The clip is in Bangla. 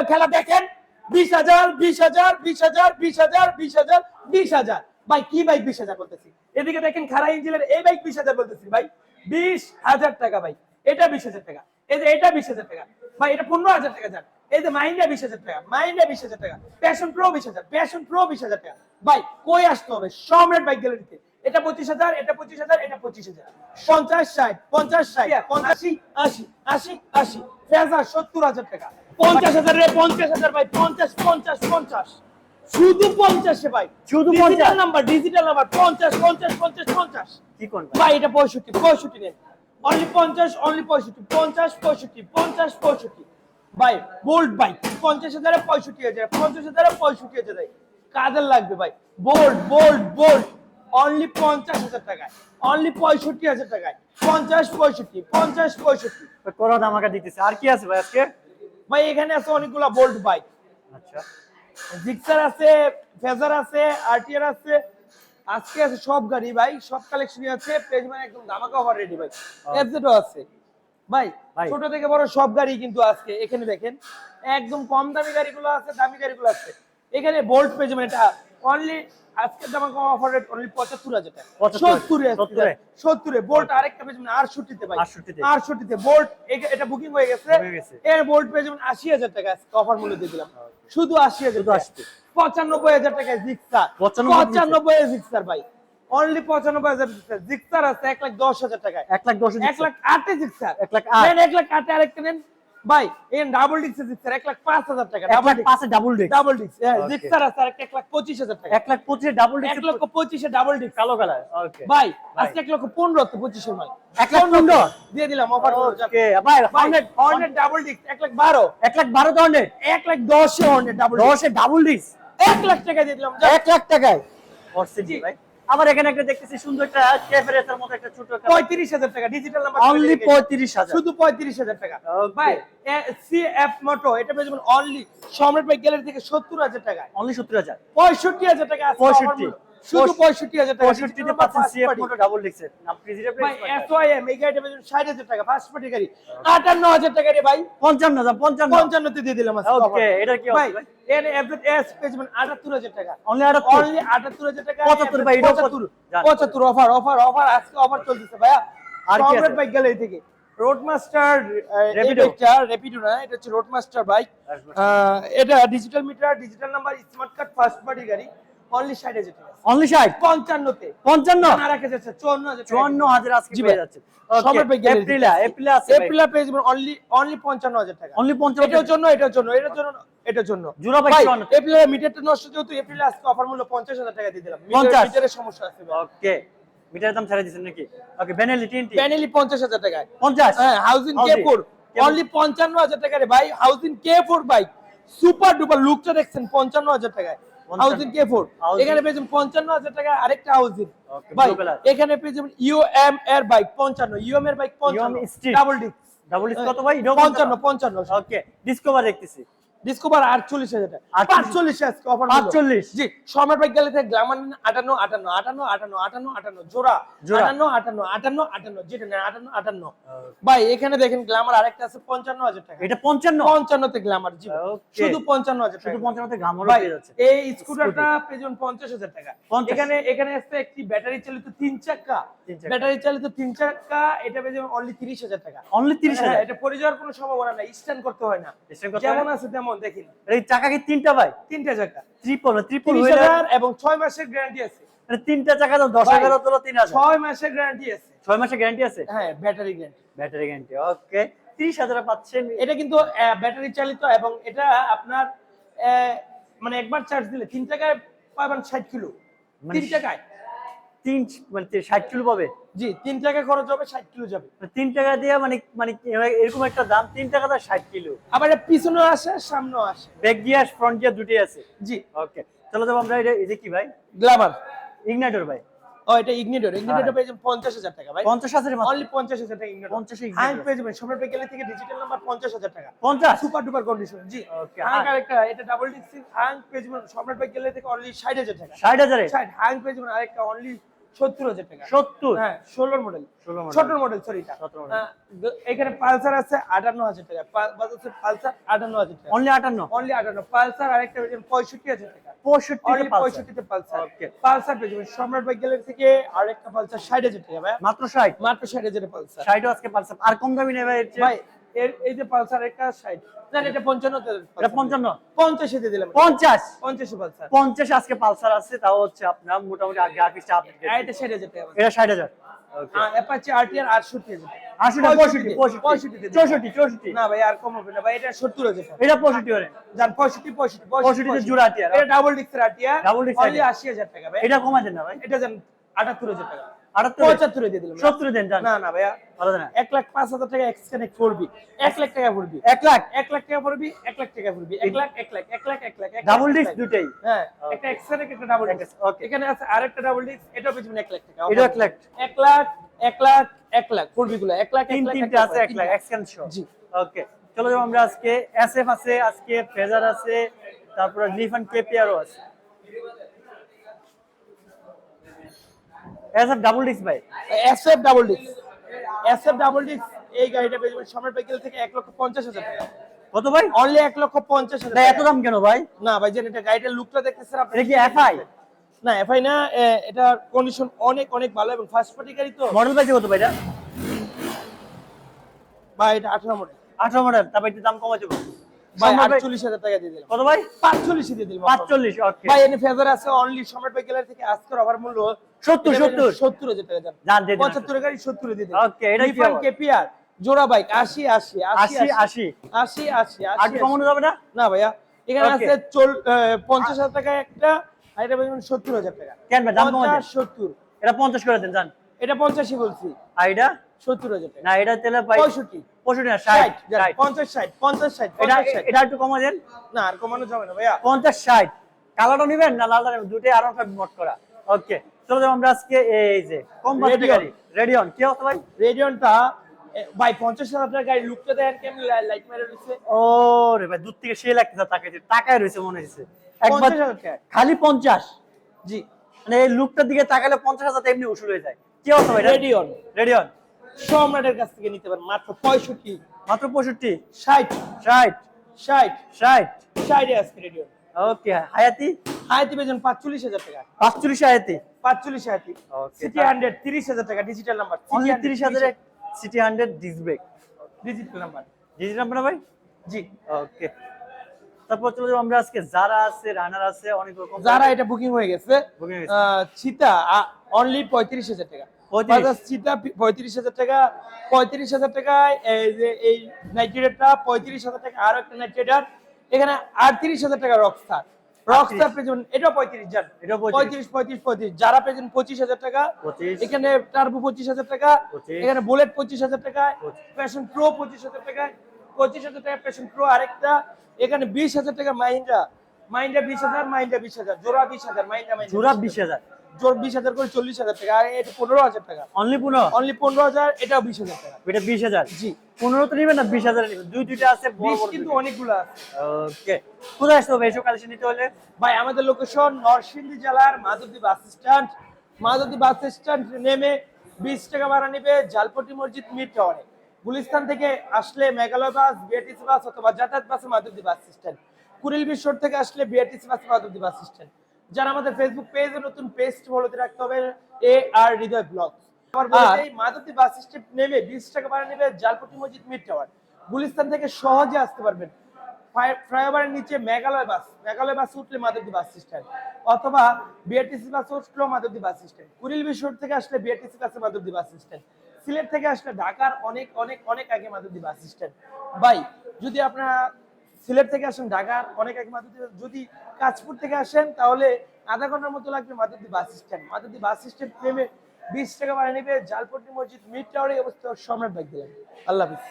এবার খেলা দেখেন। বিশ হাজার বিশ হাজার বিশ হাজার বিশ হাজার বিশ হাজার বিশ হাজার। ভাই কি বাইক বিশ হাজার বলতেছি? এদিকে দেখেন খারা ইঞ্জিনের এই বাইক বিশ হাজার বলতেছি ভাই। বিশ হাজার টাকা ভাই। এটা বিশ হাজার টাকা। এই যে এটা বিশ হাজার টাকা। ভাই এটা পনেরো হাজার টাকা যান এই যে মাইন্ডা বিশ হাজার টাকা মাইন্ডা বিশ হাজার টাকা প্যাশন প্রো বিশ হাজার প্যাশন প্রো বিশ হাজার টাকা। ভাই কই আসতে হবে? সম্রাট বাইক গ্যালারিতে এটা পঁচিশ হাজার এটা পঁচিশ হাজার এটা পঁচিশ হাজার। পঞ্চাশ ষাট পঞ্চাশ ষাট পঞ্চাশি আশি আশি আশি ফেজা সত্তর হাজার টাকা। পঞ্চাশ হাজার রে পঞ্চাশ হাজার ভাই পঞ্চাশ পঞ্চাশ পঞ্চাশ। শুধু পঞ্চাশে ভাই। শুধু ডিজিটাল নাম্বার ডিজিটাল নাম্বার পঞ্চাশ পঞ্চাশ পঞ্চাশ পঞ্চাশ। কি কোন ভাই? এটা পঁয়ষট্টি পঁয়ষট্টি নেন। অনলি পঞ্চাশ অনলি পঁয়ষট্টি পঞ্চাশ পঁয়ষট্টি পঞ্চাশ পঁয়ষট্টি। ভাই বোল্ড বাইক পঞ্চাশ হাজারে পঁয়ষট্টি হাজার পঞ্চাশ হাজারে পঁয়ষট্টি হাজার কাদের লাগবে ভাই? বোল্ড বোল্ড বোল্ড অনলি পঞ্চাশ হাজার টাকায়। অনলি পঁয়ষট্টি হাজার টাকায়। পঞ্চাশ পঁয়ষট্টি পঞ্চাশ পঁয়ষট্টি। কোন আমাকে দিতেছে। আর কি আছে ভাই আজকে? ভাই এখানে আছে অনেকগুলা বোল্ট বাইক আচ্ছা। জিক্সার আছে ফেজার আছে আরটিআর আছে আজকে আছে সব গাড়ি ভাই সব কালেকশনই আছে পেজ মানে একদম ধামাকা হওয়ার রেডি ভাই। এফজেডও আছে। ভাই। ছোট থেকে বড় সব গাড়ি কিন্তু আজকে এখানে দেখেন একদম কম দামি গাড়িগুলো আছে দামি গাড়িগুলো আছে। এখানে বোল্ট পেজ মানে এটা অনলি আজকে ধামাকা অফার রেট অনলি পঁচাত্তর হাজার টাকা। 75 সত্তরে সত্তরে। সত্তরে। বোল্ট আরেকটা পেজ মানে আটষট্টিতে ভাই। 68 তে। বোল্ট এটা বুকিং হয়ে গেছে। এর বোল্ট মানে আশি হাজার টাকা অফার মূল্য দিয়ে দিলাম। শুধু আশি হাজার শুধু 80 পঁচানব্বই হাজার টাকায় জিক্সার 95 পঁচানব্বই জিক্সার ভাই। অনলি পঁচানব্বই হাজার জিক্সার জিক্সার আছে এক লাখ দশ হাজার টাকায়। এক লাখ দশ এক লাখ আটে জিক্সার এক লাখ আট। এক লাখ আটে আরেকটা নেন। ভাই এন ডাবল ডিক্সের জিক্সার এক লাখ পাঁচ হাজার টাকা এক লাখ পাঁচে ডাবল ডিস্ক ডাবল ডিক্স. জিক্সার আছে আরেকটা এক লাখ পঁচিশ হাজার টাকা এক লাখ পঁচিশে ডাবল এক ডিস্ক লক্ষ পঁচিশে ডাবল ডিক্স কালো কালার ওকে ভাই ভাই। আজকে এক লক্ষ পনেরো তো পঁচিশের মাল এক লাখ পনেরো? দিয়ে দিলাম অফার ওকে ভাই হর্নেট হর্নেট ডাবল ডিক্স এক লাখ বারো এক লাখ বারো দণ্ডে এক লাখ দশে হর্নেট ডাবল দশে ডাবল ডিস্ক এক লাখ টাকা দিয়ে দিলাম। এক লাখ টাকায় ভাই আবার এখানে একটা দেখতেছি সুন্দর একটা ক্যাফেরেসের মতো একটা ছোট একটা পঁয়ত্রিশ হাজার টাকা ডিজিটাল নাম্বার অনলি পঁয়ত্রিশ হাজার। শুধু পঁয়ত্রিশ হাজার টাকা। ভাই সি এফ মোটো এটা পেয়ে যাবেন অনলি সম্রাট ভাই গ্যালারি থেকে সত্তর হাজার টাকা অনলি সত্তর হাজার। পঁয়ষট্টি হাজার টাকা আজকে 65 মূল্য। শুধু টাকা পঁয়ষট্টিতে পাচ্ছেন সিএফ মোটো ডাবল ভাই এসওয়াইএম এই গাড়িটা হাজার টাকা ফার্স্ট পার্টি গাড়ি। টাকা রে ভাই। পঞ্চান্ন হাজার পঞ্চান্ন। পঞ্চান্নতে দিয়ে দিলাম Okay, offer। কি ভাই? এর এস আটাত্তর হাজার টাকা। অনলি আটাত্তর। অনলি আটাত্তর হাজার টাকা 75 ভাই, এটাও পঁচাত্তর। জান। পঁচাত্তর অফার অফার অফার আজকে অফার চলতেছে ভাইয়া। আর কি আছে? বাইক গ্যালারি থেকে। Road master Rapido। Rapido Rapido না এটা হচ্ছে রোড মাস্টার বাইক এটা digital meter digital number smart card first party গাড়ি। অনলি ষাট হাজার টাকা অনলি রাখা যাচ্ছে হাজার টাকা। চুয়ান্ন হাজার আজকে পেয়ে যাচ্ছে। Samrat bike gallery Aprilia Aprilia আছে এপ্রিলা পেয়ে যাবেন অনলি অনলি পঞ্চান্ন হাজার টাকা। অনলি পঞ্চান্ন এটার জন্য এটার জন্য এটার জন্য এটার জন্য। জোড়া ভাই চুয়ান্ন। মিটারটা নষ্ট যেহেতু এপ্রিলে আজকে অফার মূল্য পঞ্চাশ হাজার টাকা দিয়ে দিলাম। মিটার- মিটারের সমস্যা আছে ওকে মিটারের দাম ছেড়ে নাকি? ওকে তিনটি প্যানেলি হাজার টাকায়। পঞ্চাশ? হ্যাঁ হাউজিং অনলি পঞ্চান্ন হাজার টাকা রে ভাই হাউজিং বাইক সুপার ডুপার লুকটা দেখছেন পঞ্চান্ন হাজার টাকায়। 55 হাউজিং কে ফোর। এখানে পেয়েছেন পঞ্চান্ন হাজার টাকা আরেকটা হাউজিং। color। এখানে পেয়ে যাবেন ইউএম এর বাইক পঞ্চান্ন। ইউএম এর বাইক পঞ্চান্ন। ডাবল ডিস্ক ডাবল ডিস্ক কত ভাই? পঞ্চান্ন পঞ্চান্ন। ওকে ডিসকভার দেখতেছি। ডিসকভার আটচল্লিশ হাজার টাকা। 48 পাঁচচল্লিশ আজকে অফার 48 জি সম্রাট বাইক গেলে থেকে গ্লামার নিন আটান্ন আটান্ন আটান্ন আটান্ন আটান্ন আটান্ন জোড়া। আটান্ন আটান্ন আটান্ন আটান্ন যেটা নেন আটান্ন আটান্ন। ভাই এখানে দেখেন গ্লামার আরেকটা আছে পঞ্চান্ন হাজার টাকা। এটা পঞ্চান্ন? পঞ্চান্নতে গ্লামার জি। শুধু পঞ্চান্ন হাজার শুধু পঞ্চান্নতে ঘামরও ভাই এই স্কুটারটা পেজন পঞ্চাশ হাজার টাকা। এখানে এখানে আসছে একটি ব্যাটারি চালিত তিন চাকা ব্যাটারি চালিত তিন চাকা এটা পেজন অনলি তিরিশ হাজার টাকা। অনলি তিরিশ হ্যাঁ, হাজার। এটা পড়ে যাওয়ার কোনো সম্ভাবনা নাই স্ট্যান্ড করতে হয় না। যেমন আছে তেমন দেখেন এই চাকা কি তিনটা ভাই? তিনটা চাকা। তিরিশ হুইলার এবং ছয় মাসের গ্যারান্টি আছে। তিনটা চাকা দশ ভাই, হাজার তোলো তিন ছয় মাসের গ্যারান্টি আছে। ছয় মাসের গ্যারান্টি আছে? হ্যাঁ battery guarantee battery guarantee okay তিরিশ হাজার পাচ্ছেন। এটা কিন্তু ব্যাটারি চালিত এবং এটা আপনার মানে একবার চার্জ দিলে তিন টাকায় পাবেন ষাট কিলো। মানে তিন টাকায়। তিন মানে তি- ষাট কিলো পাবে? জি তিন টাকা খরচ হবে ষাট কিলো যাবে। মানে তিন টাকা দিয়ে মানে মানে এরকম একটা দাম তিন টাকা দা ষাট কিলো। আবার এটা পিছনেও আসে সামনেও আসে। ব্যাক গিয়ার ফ্রন্ট গিয়ার দুটোই আছে? জি। ওকে চলো যাব আমরা এটা এই কি ভাই? গ্লামার। ইগনাইটর ভাই। ও এটা ইগনিটর ইগনিটর। পেয়ে যাবেন পঞ্চাশ হাজার টাকা ভাই। পঞ্চাশ মাত্র। অনলি পঞ্চাশ হাজার টাকা ইগনিটর 50 ইগনিটর। হ্যাঁ পেয়ে যাবেন সম্রাট গেলে থেকে ডিজিটাল নাম্বার পঞ্চাশ হাজার টাকা। পঞ্চাশ? সুপার ডুপার কন্ডিশন জি। Okay, হ্যাঁ আরেকটা এটা ডাবল ডিক্সি হ্যাং পেজ সম্রাট বাইক গেলে থেকে অনলি ষাট হাজার টাকা। ষাট হাজারে ষাট হ্যাং পেজ আরেকটা অনলি সত্তর হাজার টাকা। সত্তর? হ্যাঁ ষোলোর মডেল 16 মডেল সরি এটা। 17 model। গ- এখানে পালসার আছে আটান্ন হাজার টাকা। পালসার আটান্ন হাজার টাকা। অনলি আটান্ন? অনলি আটান্ন। পালসার আরেকটা পঁয়ষট্টি হাজার টাকা। পঁয়ষট্টি পঁয়ষট্টিতে পালসার. পালসার পেয়ে যাবেন সম্রাট বাইক গ্যালারি থেকে আরেকটা পালসার ষাট হাজার টাকা ভাই। মাত্র ষাট? মাত্র ষাট পালসার। ষাট আজকে পালসার। আর কম দামি নেবে এর ভাই এর এই যে পালসার একটা ষাট। না এটা পঞ্চান্ন এটা পঞ্চান্ন? পঞ্চাশে দিয়ে দিলাম। পঞ্চাশ? পঞ্চাশে পালসার। পঞ্চাশ আজকে পালসার আছে তাও হচ্ছে আপনার মোটামুটি গ্রাফিক্স আপডেট আর এটা ষাট হাজার টাকা। এটা ষাট হাজার। অ্যাপাচি আরটিআর আটষট্টি হাজার। আশিটা পঁয়ষট্টি পঁয়ষট্টি। পঁয়ষট্টিতে দিলাম। চৌষট্টি চৌষট্টি। না ভাই আর কম হবে না ভাই এটা সত্তর হাজার টাকা। এটা পঁয়ষট্টি করে যান পঁয়ষট্টি পঁয়ষট্টি জোড়া আটিয়ার। এটা ডাবল অনলি আশি হাজার টাকা ভাই। এটা কমা দেন না ভাই? এটা আটাত্তর হাজার টাকা। আটাত্তর পঁচাত্তরে দিয়ে দিলাম। সত্তর দেন না না ভাইয়া। ভালো এক লাখ পাঁচ হাজার টাকা করবি। এক লাখ টাকা পড়বি এক লাখ? এক লাখ টাকা পড়বি এক লাখ টাকা পড়বি এক লাখ এক লাখ এক লাখ এক লাখ ডাবল ডিস্ক দুটাই হ্যাঁ একটা ডাবল ডিস্ক এখানে আছে আরেকটা ডাবল ডিস্ক এটাও পেছনে এক লাখ টাকা। এটা এক লাখ। এক লাখ এক লাখ এক লাখ পড়বি গুলো। এক লাখ এক তিন লাখ আছে এক লাখ এক্সচেঞ্জ শো জি। ওকে চলো আমরা আজকে এসএফ আছে আজকে ফেজার আছে তারপরে লিফান কেপিআরও আছে। এসএফ ডাবল ডিস্ক ভাই। SF double disc. SF double disc এই গাড়িটা পেয়ে যাবেন সম্রাট বাইকেল থেকে এক লক্ষ পঞ্চাশ হাজার টাকা। কত ভাই? অনলি এক লক্ষ পঞ্চাশ হাজার এত দাম কেন ভাই? না ভাই যেন এটা গাড়িটার লুকটা দেখতেছেন আপনি এটা কি এফআই না এফআই না এটা কন্ডিশন অনেক অনেক ভালো এবং ফার্স্ট পার্টি গাড়ি তো। মডেল পাইছে কত ভাই এটা বা এটা আঠারো মডেল আঠারো মডেল তারপর একটু দাম কমা যাব ভাই সম্রাট ভাই- আটচল্লিশ হাজার টাকা দিয়ে দিলাম। কত ভাই? পাঁচচল্লিশ দিয়ে দিলাম। পাঁচচল্লিশ ওকে ভাই এনে ফেজার আছে অনলি সম্রাট বাইক থেকে আজকের অফার মূল্য সত্তর, সত্তর। সত্তর হাজার টাকা যান যান, পঁচাত্তর গাড়ি সত্তর Okay, এটা? কেপিআর জোড়া বাইক আশি আশি আশি আশি আশি। আশি। আর আশি। কমানো যাবে না? না ভাইয়া এখানে আছে চল পঞ্চাশ হাজার টাকা একটা আর এটা পেয়ে সত্তর হাজার টাকা। কেন দাম। পঞ্চাশ সত্তর। এটা পঞ্চাশ করে দেন জান। এটা পঞ্চাশই বলছি। আর এটা? সত্তর হাজার টাকা। না এটা তেলে পঁয়ষট্টি। পঁয়ষট্টি না ষাট পঞ্চাশ ষাট পঞ্চাশ ষাট এটা এটা একটু কমা দেন। না আর কমানো যাবে না ভাইয়া। পঞ্চাশ ষাট। কালারটা নিবেন না লালটা নেবেন? দুটোই আরও মোট করা। ওকে চলো যাব আমরা আজকে এই যে কম বাজেট গাড়ি। রেডিয়ন কি অবস্থা ভাই? রেডিয়নটা ভাই পঞ্চাশ হাজার টাকা গাড়ি লুকটা দেখেন কেমন লাইট মেরে রয়েছে। ও রে ভাই দূর থেকে সে লাগতেছে তাকে টাকায় রয়েছে মনে হচ্ছে একবার খালি পঞ্চাশ। জি। মানে এই লুকটার দিকে তাকালে পঞ্চাশ হাজার এমনি উসুল হয়ে যায়। কি অবস্থা ভাই? রেডিয়ন রেডিয়ন সম্রাটের কাছ থেকে নিতে পারেন মাত্র পঁয়ষট্টি। মাত্র পঁয়ষট্টি? ষাট। ষাট। ষাট। ষাট। ষাটে আজকে রেডিয়ন ওকে হায়াতি? হায়াতি পেয়েছেন পাঁচচল্লিশ হাজার টাকা। পাঁচচল্লিশ হায়াতি পাঁচচল্লিশ Okay, সিটি হান্ড্রেড তিরিশ হাজার টাকা ডিজিটাল নাম্বার অনলি তিরিশ হাজারে city hundred disc brake digital number digi number ভাই? জি। ওকে তারপর চলে যাব আমরা আজকে যারা আছে রানার আছে অনেক রকম। যারা এটা বুকিং হয়ে গেছে। চিতা অনলি পঁয়ত্রিশ হাজার টাকা। 35 বাজাজ চিতা পঁয়ত্রিশ হাজার টাকা। পঁয়ত্রিশ হাজার টাকায় এই যে এই নাইট্রেটারটা পঁয়ত্রিশ হাজার টাকা। আরও একটা নাইট্রেটার এখানে আটত্রিশ হাজার টাকা রকস্টার রকস্টার পেয়েছেন এটাও পঁয়ত্রিশ যান এটা 35 পঁয়ত্রিশ পঁয়ত্রিশ পঁয়ত্রিশ। যারা পেজন পঁচিশ হাজার টাকা 25 এখানে টার্বো পঁচিশ হাজার টাকা এখানে বুলেট পঁচিশ হাজার টাকা 25 প্যাশন প্রো পঁচিশ হাজার টাকা পঁচিশ হাজার টাকা প্যাশন প্রো আরেকটা এখানে বিশ হাজার টাকা মাহিন্দ্রা মাহিন্দ্রা বিশ হাজার মাহিন্দ্রা বিশ হাজার জোড়া বিশ হাজার মাহিন্দ্রা মাহিন্দ্রা জোড়া বিশ হাজার। জোর বিশ হাজার করে চল্লিশ হাজার টাকা আর এটা পনেরো হাজার টাকা। অনলি পনেরো? অনলি পনেরো হাজার এটাও বিশ হাজার টাকা। এটা বিশ হাজার? জি। পনেরো তো নিবেন না বিশ হাজার নিবেন। দুই দুইটা আছে বিশ কিন্তু অনেকগুলো আছে। ওকে কোথায় আসতে হবে? এইসব কালেকশন নিতে হলে? ভাই আমাদের লোকেশন নরসিংদী জেলার Madhabdi bus stand Madhabdi bus stand নেমে বিশ টাকা ভাড়া নেবে জালপটি মসজিদ মিড টাওয়ারে গুলিস্তান থেকে আসলে মেঘালয় বাস বিআরটিসি বাস অথবা যাতায়াত বাসে মাধবদী বাস স্ট্যান্ড কুড়িল বিশ্বর থেকে আসলে BRTC bus Madhabdi bus stand যারা আমাদের ফেসবুক পেজে নতুন পেজ ফলো দিয়ে রাখতে হবে এ আর হৃদয় ব্লগ দেই, বাস স্ট্যান্ড নেমে বিশ টাকা ভাড়া নেবে জালপটি মসজিদ মিড টাওয়ার গুলিস্তান থেকে সহজে আসতে পারবেন। ফ্লাইওভারের নিচে মেঘালয় বাস মেঘালয় বাস উঠলে মাধবদী বাস স্ট্যান্ড অথবা বিআরটিসি বাস উঠল মাধবদী বাস স্ট্যান্ড কুড়িল বিশ্বর থেকে আসলে বিআরটিসি বাসে মাধবদী বাস স্ট্যান্ড সিলেট থেকে আসলে ঢাকার অনেক অনেক অনেক আগে মাধবদী বাস স্ট্যান্ড ভাই যদি আপনারা সিলেট থেকে আসেন ঢাকার অনেক এক মাধবদী যদি কাজপুর থেকে আসেন, তাহলে আধা ঘণ্টার মতো লাগবে Madhabdi bus stand. Madhabdi bus stand নেমে বিশ টাকা ভাড়া নেবে জালপট্টি মসজিদ, মিড টাওয়ারে অবস্থিত সম্রাট বাইক দিলেন আল্লাহ হাফিজ।